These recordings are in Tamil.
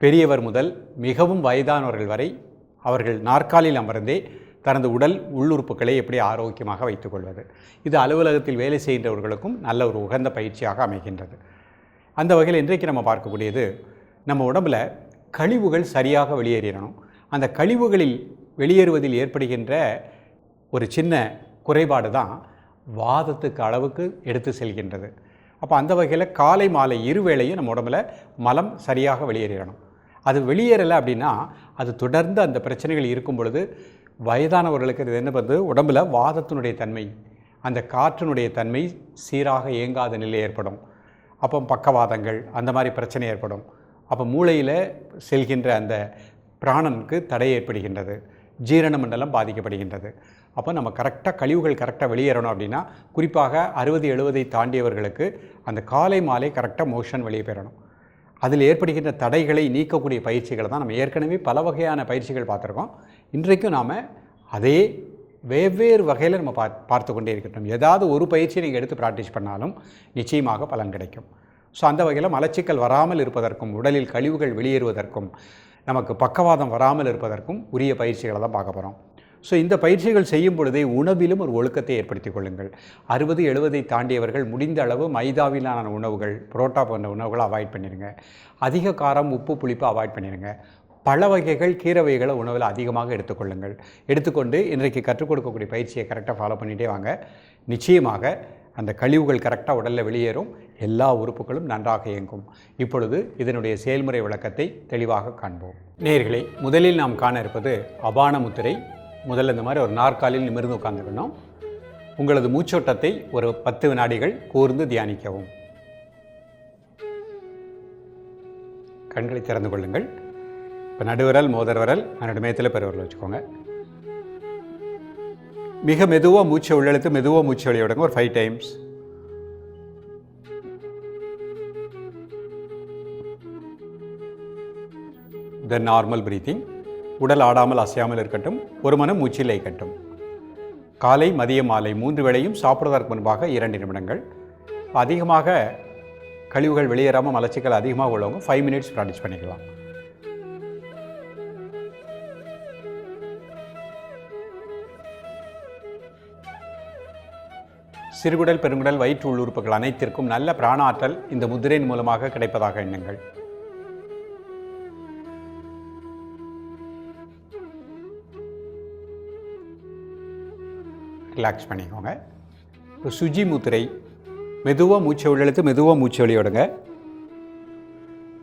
பெரியவர் முதல் மிகவும் வயதானவர்கள் வரை அவர்கள் நாற்காலில் அமர்ந்தே தனது உடல் உள்ளுறுப்புகளை எப்படி ஆரோக்கியமாக வைத்துக்கொள்வது இது அலுவலகத்தில் வேலை செய்கின்றவர்களுக்கும் நல்ல ஒரு உகந்த பயிற்சியாக அமைகின்றது. அந்த வகையில் இன்றைக்கு நம்ம பார்க்கக்கூடியது நம்ம உடம்பில் கழிவுகள் சரியாக வெளியேறணும் அந்த கழிவுகளில் வெளியேறுவதில் ஏற்படுகின்ற ஒரு சின்ன குறைபாடு தான் வாதத்துக்கு அளவுக்கு எடுத்து செல்கின்றது. அப்போ அந்த வகையில் காலை மாலை இருவேளையும் நம்ம உடம்புல மலம் சரியாக வெளியேறணும் அது வெளியேறலை அப்படின்னா அது தொடர்ந்து அந்த பிரச்சனைகள் இருக்கும் பொழுது வயதானவர்களுக்கு இது என்ன பண்ணுது? உடம்புல வாதத்தினுடைய தன்மை அந்த காற்றினுடைய தன்மை சீராக இயங்காத நிலை ஏற்படும். அப்போ பக்கவாதங்கள் அந்த மாதிரி பிரச்சனை ஏற்படும். அப்போ மூளையில் செல்கின்ற அந்த பிராணனுக்கு தடை ஏற்படுகின்றது. ஜீரண மண்டலம் பாதிக்கப்படுகின்றது. அப்போ நம்ம கரெக்டாக கழிவுகள் கரெக்டாக வெளியேறணும் அப்படின்னா குறிப்பாக அறுபது எழுபதை தாண்டியவர்களுக்கு அந்த காலை மாலை கரெக்டாக மோஷன் வெளியே பெறணும். அதில் ஏற்படுகின்ற தடைகளை நீக்கக்கூடிய பயிற்சிகளை தான் நம்ம ஏற்கனவே பல வகையான பயிற்சிகள் பார்த்துருக்கோம். இன்றைக்கும் நாம் அதே வெவ்வேறு வகையில் நம்ம பா பார்த்து கொண்டே இருக்கட்டும். ஏதாவது ஒரு பயிற்சியை நீங்கள் எடுத்து ப்ராக்டிஸ் பண்ணாலும் நிச்சயமாக பலன் கிடைக்கும். ஸோ அந்த வகையில் மலச்சிக்கல் வராமல் இருப்பதற்கும் உடலில் கழிவுகள் வெளியேறுவதற்கும் நமக்கு பக்கவாதம் வராமல் இருப்பதற்கும் உரிய பயிற்சிகளை தான் பார்க்க போகிறோம் ஸோ இந்த பயிற்சிகள் செய்யும் பொழுதே உணவிலும் ஒரு ஒழுக்கத்தை ஏற்படுத்திக் கொள்ளுங்கள். அறுபது எழுபதை தாண்டியவர்கள் முடிந்த அளவு மைதாவிலான உணவுகள் புரோட்டா போன்ற உணவுகளை அவாய்ட் பண்ணிடுங்க அதிக காரம் உப்பு புளிப்பு அவாய்ட் பண்ணிடுங்க பழ வகைகள் கீரை வகைகளை உணவில் அதிகமாக எடுத்துக்கொள்ளுங்கள் எடுத்துக்கொண்டு இன்றைக்கு கற்றுக் கொடுக்கக்கூடிய பயிற்சியை கரெக்டாக ஃபாலோ பண்ணிகிட்டே வாங்க. நிச்சயமாக அந்த கழிவுகள் கரெக்டாக உடலில் வெளியேறும். எல்லா உறுப்புகளும் நன்றாக இயங்கும். இப்பொழுது இதனுடைய செயல்முறை விளக்கத்தை தெளிவாக காண்போம். நேர்களை முதலில் நாம் காண இருப்பது அபான முத்திரை முதல்ல இந்த மாதிரி ஒரு நாற்காலில் நிமிர்ந்து உட்காந்துக்கணும் உங்களது மூச்சோட்டத்தை ஒரு பத்து வினாடிகள் கூர்ந்து தியானிக்கவும். கண்களை திறந்து கொள்ளுங்கள். இப்போ நடுவிரல் மோதர் விரல் அதனோட மேத்தில் பெருவரல் வச்சுக்கோங்க. மிக மெதுவாக மூச்சை உள்ளெழுத்து மெதுவாக மூச்சு வெளியிடுங்க ஒரு five times then normal breathing உடல் ஆடாமல் அசையாமல் இருக்கட்டும் ஒரு மனம் மூச்சில் லயிக்கட்டும் காலை மதிய மாலை மூன்று வேளையும் சாப்பிடுவதற்கு முன்பாக இரண்டு நிமிடங்கள். அதிகமாக கழிவுகள் வெளியேறாமல் மலச்சிக்கல் அதிகமாக உள்ளவங்க ஃபைவ் மினிட்ஸ் ப்ராக்டிஸ் பண்ணிக்கலாம். சிறுகுடல் பெருங்குடல் வயிற்று உள்ளுறுப்புகள் அனைத்திற்கும் நல்ல பிராண ஆற்றல் இந்த முதிரையின் மூலமாக கிடைப்பதாக எண்ணுங்கள். ரிலாக்ஸ் பண்ணிக்கோங்க. இப்போ சுஜி முத்திரை மெதுவாக மூச்சை உள்ளெழுத்து மெதுவாக மூச்சு வெளியிடுங்க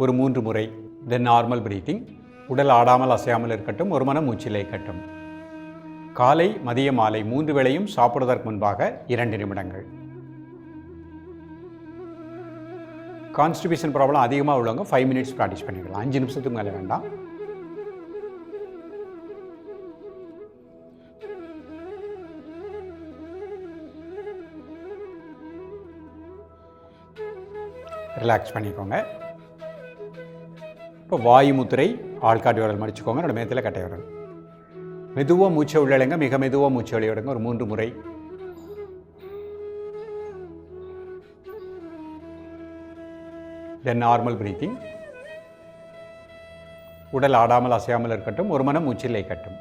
ஒரு மூன்று முறை தென் நார்மல் பிரீத்திங் உடல் ஆடாமல் அசையாமல் இருக்கட்டும் ஒரு மனம் மூச்சில் இருக்கட்டும். காலை மதிய மாலை மூன்று வேளையும் சாப்பிடுவதற்கு முன்பாக இரண்டு நிமிடங்கள். கான்ஸ்டிபியூஷன் ப்ராப்ளம் அதிகமாக உள்ளவங்க ஃபைவ் மினிட்ஸ் ப்ராக்டிஸ் பண்ணிக்கலாம். அஞ்சு நிமிஷத்துக்கு மேலே வேண்டாம். ரிலாக்ஸ் பண்ணிக்கோங்க. இப்போ வாயு முத்திரை ஆள்காட்டி விரல் மடிச்சுக்கோங்க. என்னோட மேத்தில் கட்டை விரல். மெதுவாக மூச்சை உள்ளிடுங்க மிக மெதுவாக மூச்சை வெளியிடுங்க ஒரு மூன்று முறை. தென் நார்மல் பிரீத்திங் உடல் ஆடாமல் அசையாமல் இருக்கட்டும். ஒரு மனம் மூச்சில்லை கட்டும்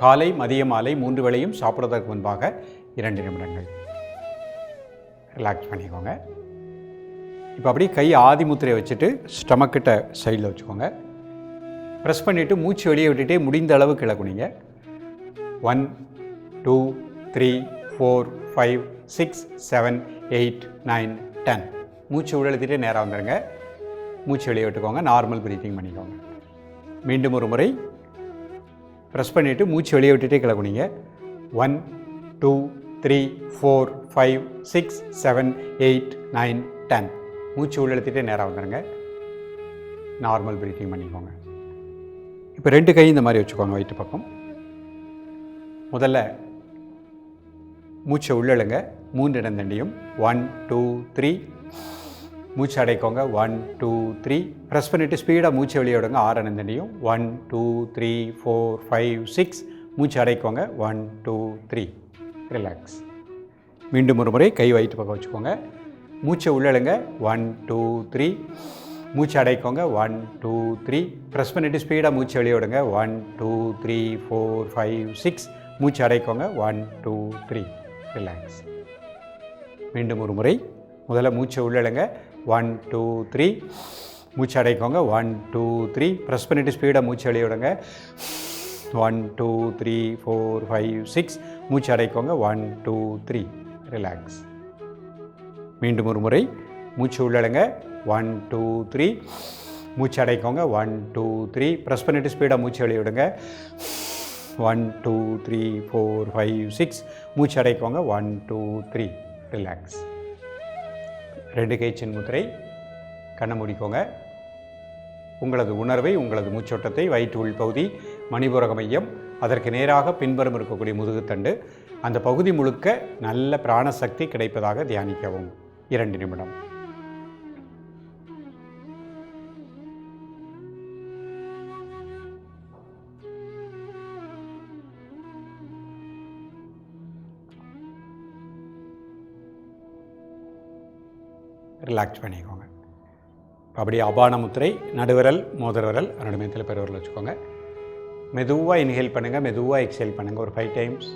காலை மதிய மாலை மூன்று வேளையும் சாப்பிடுவதற்கு முன்பாக இரண்டு நிமிடங்கள். ரிலாக்ஸ் பண்ணிக்கோங்க. இப்போ அப்படியே கை ஆதி முத்திரையை வச்சுட்டு ஸ்டமக்கிட்ட சைடில் வச்சுக்கோங்க. ப்ரெஸ் பண்ணிவிட்டு மூச்சு வெளியே விட்டுட்டே முடிந்த அளவு கீழே one two three four five six seven eight nine ten மூச்சு உள்ளெழுத்திட்டே நேராக வந்துடுங்க மூச்சு வெளியே விட்டுக்கோங்க. நார்மல் ப்ரீத்திங் பண்ணிக்கோங்க. மீண்டும் ஒரு முறை ப்ரெஸ் பண்ணிவிட்டு மூச்சு வெளியே விட்டுட்டே கீழே one two three four five six seven eight nine ten மூச்சு உள்ளெழுத்திட்டே நேராக வந்துடுங்க நார்மல் ப்ரீத்திங் பண்ணிக்கோங்க. இப்போ ரெண்டு கை இந்த மாதிரி வச்சுக்கோங்க வயிற்று பக்கம். முதல்ல மூச்சை உள்ளெழுங்க மூன்று இடந்தண்டியும் ஒன் டூ த்ரீ மூச்சு அடைக்கோங்க. ஒன் டூ த்ரீ ப்ரெஸ் பண்ணிவிட்டு ஸ்பீடாக மூச்சு வெளியோடுங்க விடுங்க. ஆறு one two three four five six மூச்சு அடைக்கோங்க. ஒன் டூ த்ரீ ரிலாக்ஸ் மீண்டும் ஒரு முறை கை வயிற்று பக்கம் வச்சுக்கோங்க. மூச்சை உள்ளழுங்க ஒன் டூ த்ரீ மூச்சு அடைக்கோங்க. ஒன் டூ த்ரீ ப்ரெஸ் பண்ணிவிட்டு ஸ்பீடாக மூச்சு வெளியோடுங்க one two three four five six மூச்சு அடைக்கோங்க. ஒன் டூ த்ரீ ரிலாக்ஸ் மீண்டும் ஒரு முறை முதல்ல மூச்சை உள்ளழுங்க ஒன் டூ த்ரீ மூச்சு அடைக்கோங்க ஒன் டூ த்ரீ ப்ரெஸ் பண்ணிவிட்டு ஸ்பீடாக மூச்சு வெளியே விடுங்க. One two three four five six மூச்சு அடைக்கோங்க ஒன் டூ த்ரீ ரிலாக்ஸ் மீண்டும் ஒரு முறை மூச்சு உள்ளடங்க. ஒன் டூ த்ரீ மூச்சு அடைக்கோங்க ஒன் டூ த்ரீ ப்ரெஸ் பண்ணிவிட்டு ஸ்பீடாக மூச்சு வெளியே விடுங்க. One two three four five six மூச்சு அடைக்கோங்க ஒன் டூ த்ரீ ரிலாக்ஸ் ரெண்டு கை முத்திரை கண்ணை மூடிக்கோங்க உங்களது உணர்வை உங்களது மூச்சோட்டத்தை வயிற்று உள்பகுதி மணிபுரக மையம் அதற்கு நேராக பின்புறம் இருக்கக்கூடிய முதுகுத்தண்டு அந்த பகுதி முழுக்க நல்ல பிராணசக்தி கிடைப்பதாக தியானிக்கவும். இரண்டு நிமிடம். ரிலாக்ஸ் பண்ணிக்கோங்க. அப்படியே அபான முத்திரை நடுவிரல் மோதிர விரல் ரெண்டு மேத்தில் வச்சுக்கோங்க. மெதுவாக இன்ஹேல் பண்ணுங்கள் மெதுவாக எக்ஸேல் பண்ணுங்கள் ஒரு five times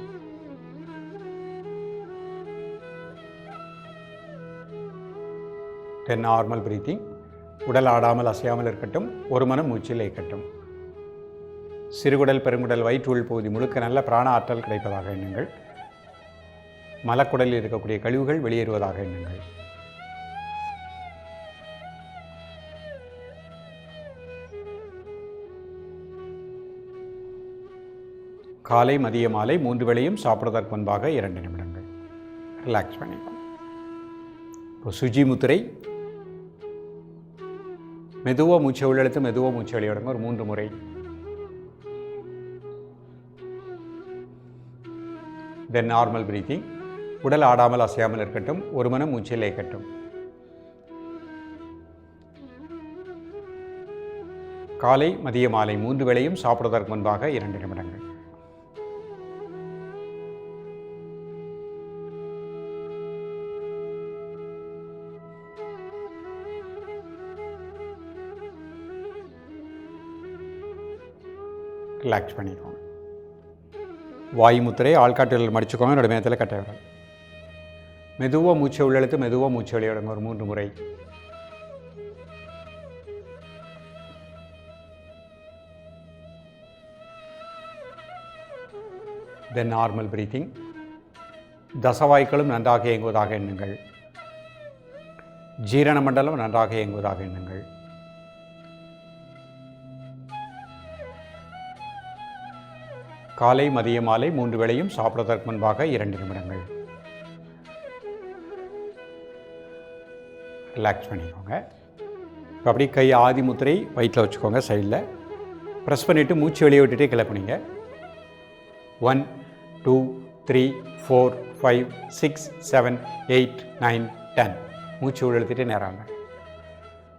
then normal breathing உடல் ஆடாமல் அசையாமல் இருக்கட்டும். ஒரு மனம் மூச்சில் இருக்கட்டும் சிறுகுடல் பெருங்குடல் வயிற்றுள் பகுதி முழுக்க நல்ல பிராண ஆற்றல் கிடைப்பதாக எண்ணுங்கள். மலக்குடலில் இருக்கக்கூடிய கழிவுகள் வெளியேறுவதாக எண்ணுங்கள். காலை மதிய மாலை மூன்று வேளையும் சாப்பிடுவதற்கு முன்பாக இரண்டு நிமிடங்கள். ரிலாக்ஸ் பண்ணிக்கோங்க. இப்போ சுஜி முத்திரை. மெதுவாக மூச்சை உள்ளெழுத்து மெதுவாக மூச்சை வெளியிடுங்க ஒரு மூன்று முறை. தென் நார்மல் பிரீத்திங் உடல் ஆடாமல் அசையாமல் இருக்கட்டும். ஒரு மனம் மூச்சில் இருக்கட்டும் காலை மதிய மாலை மூன்று வேளையும் சாப்பிடுவதற்கு முன்பாக இரண்டு நிமிடங்கள். ரிலாக்ஸ் பண்ணிக்கோங்க. வாயு முத்திரை ஆள்காட்டுகள் மடிச்சுக்கோங்க நடுமையத்தில் மேத்தில் கட்ட விரல் மெதுவாக மூச்சை உள்ளெழுத்து மெதுவாக மூச்சை வெளியிடுங்க ஒரு மூன்று முறை. தென் நார்மல் பிரீத்திங் தசவாய்க்களும் நன்றாக இயங்குவதாக எண்ணுங்கள். ஜீரண மண்டலம் நன்றாக இயங்குவதாக எண்ணுங்கள். காலை மதிய மாலை மூன்று வேளையும் சாப்பிடுவதற்கு முன்பாக இரண்டு நிமிடங்கள். ரிலாக்ஸ் பண்ணிக்கோங்க. இப்போ அப்படியே கை ஆதி முத்திரை வயிற்றில் வச்சுக்கோங்க சைடில் ப்ரெஸ் பண்ணிவிட்டு மூச்சு வெளியே விட்டுட்டே கிளப்புனீங்க one two three four five six seven eight nine ten மூச்சு உள்ளெழுத்துட்டே நேராங்க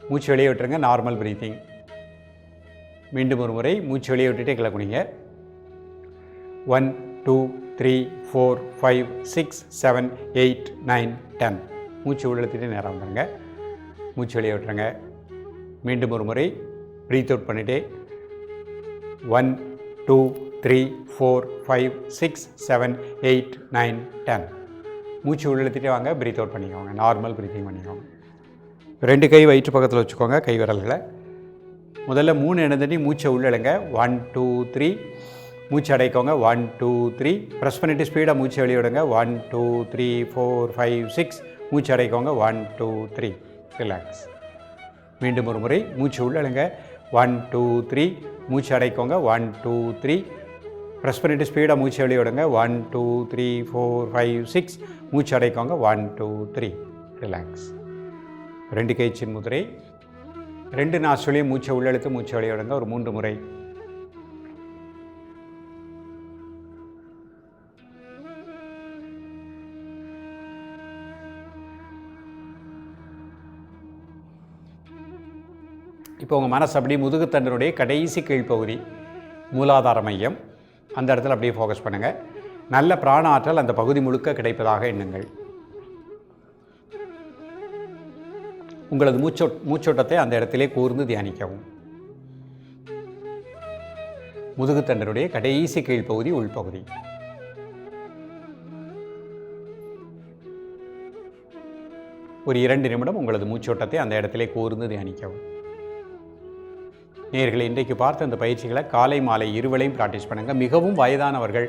மூச்சு வெளியே விட்டுருங்க நார்மல் ப்ரீத்திங் மீண்டும் ஒரு முறை மூச்சு வெளியே விட்டுட்டே கிளப்புனீங்க one two three four five six seven eight nine ten. மூச்சு உள்ளெழுத்துட்டு நேரம் வந்துடுங்க மூச்சு வெளியே விட்டுருங்க. மீண்டும் ஒரு முறை ப்ரீத் அவுட் பண்ணிவிட்டு one two three four five six seven eight nine ten. மூச்சு உள்ளெழுத்துட்டே வாங்க ப்ரீத் அவுட் பண்ணிக்கோங்க. நார்மல் ப்ரீத்திங் பண்ணிக்கோங்க. ரெண்டு கை வயிற்று பக்கத்தில் வச்சுக்கோங்க கை விரல்களை. முதல்ல மூணு இடந்தடி மூச்சை உள்ளெழுங்க ஒன் டூ த்ரீ மூச்சு அடைக்கோங்க ஒன் டூ த்ரீ ப்ரெஸ் பண்ணிவிட்டு ஸ்பீடாக மூச்சு வெளியிடுங்க. One two three four five six மூச்சு அடைக்கோங்க ஒன் டூ த்ரீ ரிலாக்ஸ் மீண்டும் ஒரு முறை மூச்சு உள்ளழுங்க ஒன் டூ த்ரீ மூச்சு அடைக்கோங்க ஒன் டூ த்ரீ ப்ரெஸ் பண்ணிவிட்டு ஸ்பீடாக மூச்சு வெளியிடுங்க. One two three four five six மூச்சு அடைக்கோங்க ஒன் டூ த்ரீ ரிலாக்ஸ் ரெண்டு கைச்சின் முதிரை. ரெண்டு நாசுலையும் மூச்சை உள்ளெழுத்து மூச்சு வெளியிடுங்க. ஒரு மூன்று முறை. இப்போ உங்கள் மனசு அப்படியே முதுகுத்தண்டனுடைய கடைசி கீழ்ப்பகுதி மூலாதார மையம். அந்த இடத்துல அப்படியே ஃபோக்கஸ் பண்ணுங்கள் நல்ல பிராண ஆற்றல் அந்த பகுதி முழுக்க கிடைப்பதாக எண்ணுங்கள். உங்களது மூச்சோ மூச்சோட்டத்தை அந்த இடத்திலே கூர்ந்து தியானிக்கவும். முதுகுத்தண்டனுடைய கடைசி கீழ்ப்பகுதி உள்பகுதி. ஒரு இரண்டு நிமிடம் உங்களது மூச்சோட்டத்தை அந்த இடத்திலே கூர்ந்து தியானிக்கவும். நேர்களை இன்றைக்கு பார்த்த அந்த பயிற்சிகளை காலை மாலை இருவளையும் ப்ராக்டிஸ் பண்ணுங்கள் மிகவும் வயதானவர்கள்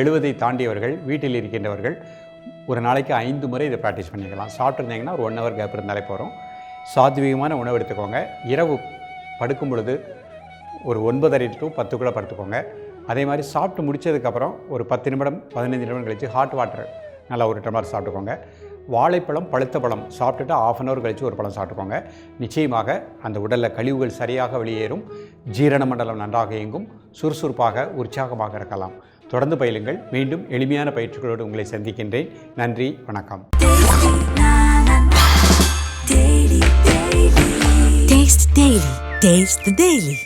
எழுபதை தாண்டியவர்கள் வீட்டில் இருக்கின்றவர்கள் ஒரு நாளைக்கு ஐந்து முறை இதை ப்ராக்டிஸ் பண்ணிக்கலாம். சாப்பிட்ருந்தீங்கன்னா ஒரு ஒன் ஹவர் கேப் இருந்தாலே போகிறோம் சாத்வீகமான உணவு எடுத்துக்கோங்க. இரவு படுக்கும் பொழுது ஒரு ஒன்பதரை டு பத்துக்குள்ளே படுத்துக்கோங்க. அதே மாதிரி சாப்பிட்டு முடிச்சதுக்கப்புறம் ஒரு பத்து நிமிடம் பதினைந்து நிமிடம் கழித்து ஹாட் வாட்டர் நல்லா ஒரு டம்ளர் சாப்பிட்டுக்கோங்க. வாழைப்பழம் பழுத்த பழம் சாப்பிட்டுட்டு ஆஃப் அன் ஹவர் கழித்து ஒரு பழம் சாப்பிட்டுக்கோங்க. நிச்சயமாக அந்த உடலில் கழிவுகள் சரியாக வெளியேறும். ஜீரண மண்டலம் நன்றாக இயங்கும். சுறுசுறுப்பாக உற்சாகமாக இருக்கலாம். தொடர்ந்து பயிலுங்கள். மீண்டும் எளிமையான பயிற்சிகளோடு உங்களை சந்திக்கின்றேன். நன்றி வணக்கம். Taste the Daily.